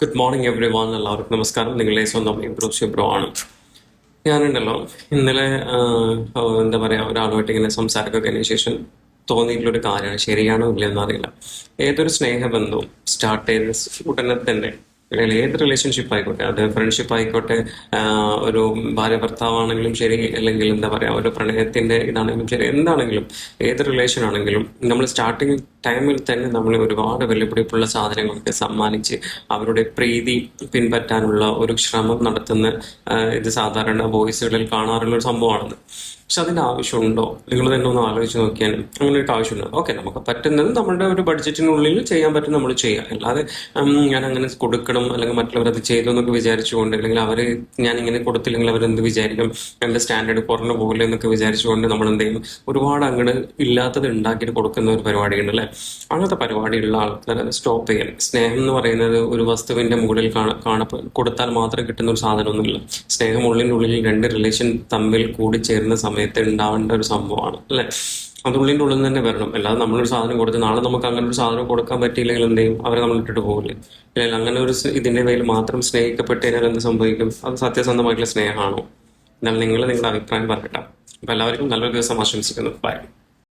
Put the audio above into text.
Good morning every one എല്ലാവർക്കും നമസ്കാരം. നിങ്ങളെ സ്വന്തം ഇംപ്രൂവ് ബ്രോ ആണ്. ഞാനുണ്ടല്ലോ. ഇന്നലെ എന്താ പറയാ ഒരാളുമായിട്ട് ഇങ്ങനെ സംസാരമൊക്കെ കഴിഞ്ഞ ശേഷം തോന്നിയിട്ടുള്ളൊരു കാര്യമാണ്. ശരിയാണോ ഇല്ലയെന്ന് അറിയില്ല. ഏതൊരു സ്നേഹബന്ധവും സ്റ്റാർട്ട് ചെയ്ത് ഉടനെ തന്നെ അല്ലെങ്കിൽ ഏത് റിലേഷൻഷിപ്പ് ആയിക്കോട്ടെ അത് ഫ്രണ്ട്ഷിപ്പ് ആയിക്കോട്ടെ ഒരു ഭാര്യ ഭർത്താവാണെങ്കിലും ശരി അല്ലെങ്കിൽ എന്താ പറയാ ഒരു പ്രണയത്തിന്റെ ഇതാണെങ്കിലും ശരി എന്താണെങ്കിലും ഏത് റിലേഷൻ ആണെങ്കിലും നമ്മൾ സ്റ്റാർട്ടിങ് ടൈമിൽ തന്നെ നമ്മൾ ഒരുപാട് വിലപിടിപ്പുള്ള സാധനങ്ങളൊക്കെ സമ്മാനിച്ച് അവരുടെ പ്രീതി പിൻപറ്റാനുള്ള ഒരു ശ്രമം നടത്തുന്ന ഇത് സാധാരണ വോയിസുകളിൽ കാണാറുള്ള ഒരു സംഭവമാണെന്ന്. പക്ഷെ അതിന്റെ ആവശ്യമുണ്ടോ? നിങ്ങൾ തന്നെ ഒന്ന് ആലോചിച്ച് നോക്കിയാൽ അങ്ങനെ ഒരു ആവശ്യമുണ്ടോ ഓക്കെ നമുക്ക് പറ്റുന്നത് നമ്മുടെ ഒരു ബഡ്ജറ്റിനുള്ളിൽ ചെയ്യാൻ പറ്റും നമ്മൾ ചെയ്യാം അല്ലാതെ ഞാൻ അങ്ങനെ കൊടുക്കണം അല്ലെങ്കിൽ മറ്റുള്ളവർ അത് ചെയ്തു എന്നൊക്കെ വിചാരിച്ചുകൊണ്ട് അല്ലെങ്കിൽ അവർ ഞാൻ ഇങ്ങനെ കൊടുത്തില്ലെങ്കിൽ അവർ എന്ത് വിചാരിക്കും? എന്റെ സ്റ്റാൻഡേർഡ് കുറഞ്ഞു പോകില്ല എന്നൊക്കെ വിചാരിച്ചുകൊണ്ട് നമ്മൾ എന്ത് ചെയ്യും? ഒരുപാട് അങ്ങോട്ട് ഇല്ലാത്തത് ഉണ്ടാക്കിയിട്ട് കൊടുക്കുന്ന ഒരു പരിപാടിയുണ്ട് അല്ലേ അങ്ങനത്തെ പരിപാടിയുള്ള ആൾക്കാർ അത് സ്റ്റോപ്പ് ചെയ്യണം സ്നേഹം എന്ന് പറയുന്നത് ഒരു വസ്തുവിന്റെ മുകളിൽ കാണ കൊടുത്താൽ മാത്രം കിട്ടുന്ന ഒരു സാധനമൊന്നുമില്ല. സ്നേഹം ഉള്ളിനുള്ളിൽ രണ്ട് റിലേഷൻ തമ്മിൽ കൂടി ചേരുന്ന സമയത്ത് ഉണ്ടാവേണ്ട ഒരു സംഭവമാണ് അല്ലേ? അത് ഉള്ളിന്റെ ഉള്ളിൽ തന്നെ വരണം. അല്ലാതെ നമ്മളൊരു സാധനം കൊടുത്ത് നാളെ നമുക്ക് അങ്ങനെ ഒരു സാധനം കൊടുക്കാൻ പറ്റിയില്ലെങ്കിൽ എന്ത് ചെയ്യും? അവരെ നമ്മൾ ഇട്ടിട്ട് പോകില്ലേ അല്ലെങ്കിൽ അങ്ങനെ ഒരു ഇതിന്റെ പേരിൽ മാത്രം സ്നേഹിക്കപ്പെട്ട് കഴിഞ്ഞാൽ എന്ത് സംഭവിക്കും? അത് സത്യസന്ധമായിട്ടുള്ള സ്നേഹമാണോ? എന്നാൽ നിങ്ങൾ നിങ്ങളുടെ അഭിപ്രായം പറയട്ടെ അപ്പൊ എല്ലാവർക്കും നല്ലൊരു ദിവസം ആശംസിക്കുന്നു. ബൈ